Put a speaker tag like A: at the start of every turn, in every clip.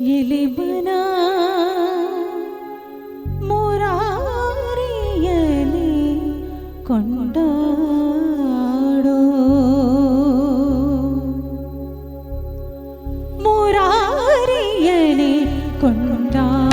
A: எலிபனா முராரியலி கொண்டாடோ. முராரியலி Konda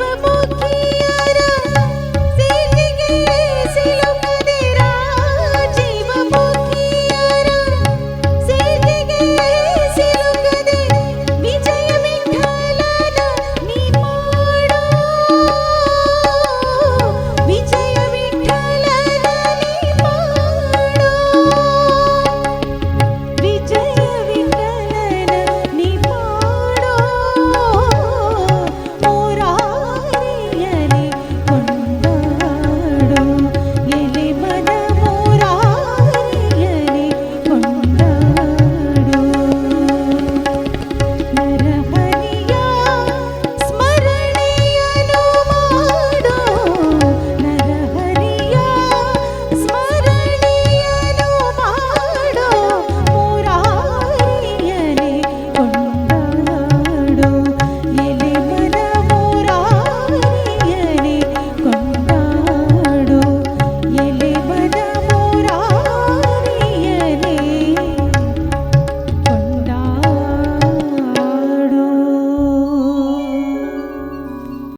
A: me